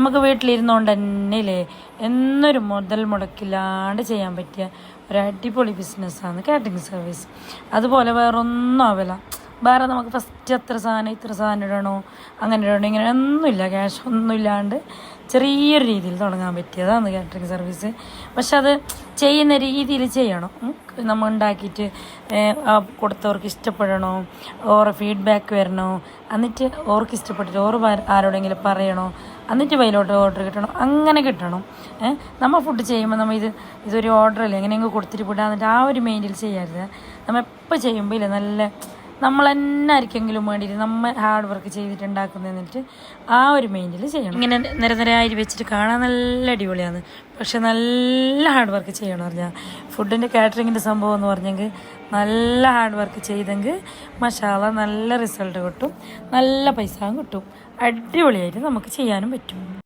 നമുക്ക് വീട്ടിലിരുന്നുകൊണ്ട് തന്നെ ഇല്ലേ എന്നൊരു മുതൽ മുടക്കില്ലാണ്ട് ചെയ്യാൻ പറ്റിയ ഒരു അടിപൊളി ബിസിനസ്സാണ് കാറ്ററിംഗ് സർവീസ് അതുപോലെ വേറൊന്നും ആവില്ല. വേറെ നമുക്ക് ഫസ്റ്റ് എത്ര സാധനം ഇത്ര സാധനം ഇടണോ അങ്ങനെ ഇടണോ ഇങ്ങനെ ഒന്നുമില്ല ക്യാഷ് ഒന്നും ഇല്ലാണ്ട് ചെറിയൊരു രീതിയിൽ തുടങ്ങാൻ പറ്റിയതാണ് കാറ്ററിംഗ് സർവീസ് പക്ഷെ അത് ചെയ്യുന്ന രീതിയിൽ ചെയ്യണം. നമ്മൾ ഉണ്ടാക്കിയിട്ട് കൊടുത്തവർക്ക് ഇഷ്ടപ്പെടണോ ഓറെ ഫീഡ്ബാക്ക് വരണോ എന്നിട്ട് ഓർക്ക് ഇഷ്ടപ്പെട്ടിട്ട് ഓർ ആരോടെങ്കിലും പറയണോ എന്നിട്ട് വയലോട്ട് ഓർഡർ കിട്ടണം അങ്ങനെ കിട്ടണം. നമ്മൾ ഫുഡ് ചെയ്യുമ്പോൾ നമ്മൾ ഇത് ഇതൊരു ഓർഡർ അല്ലേ എങ്ങനെയെങ്കിലും കൊടുത്തിട്ട് വിടാന്നിട്ട് ആ ഒരു മെയിന്റിൽ ചെയ്യരുത്. നമ്മൾ എപ്പോൾ ചെയ്യുമ്പോൾ ഇല്ലേ നല്ല നമ്മൾ തന്നെ ആർക്കെങ്കിലും വേണ്ടിയിട്ട് നമ്മൾ ഹാർഡ് വർക്ക് ചെയ്തിട്ട് ഉണ്ടാക്കുന്നതെന്നിട്ട് ആ ഒരു മൈൻഡിൽ ചെയ്യണം. ഇങ്ങനെ നിരനിരയായി വെച്ചിട്ട് കാണാൻ നല്ല അടിപൊളിയാണ്. പക്ഷെ നല്ല ഹാർഡ് വർക്ക് ചെയ്യണം പറഞ്ഞാൽ ഫുഡിന്റെ കാറ്ററിങ്ങിന്റെ സംഭവം എന്ന് പറഞ്ഞെങ്കിൽ നല്ല ഹാർഡ് വർക്ക് ചെയ്തെങ്കിൽ മസാല നല്ല റിസൾട്ട് കിട്ടും. നല്ല പൈസ കിട്ടും. അടിപൊളിയായിട്ട് നമുക്ക് ചെയ്യാനും പറ്റും.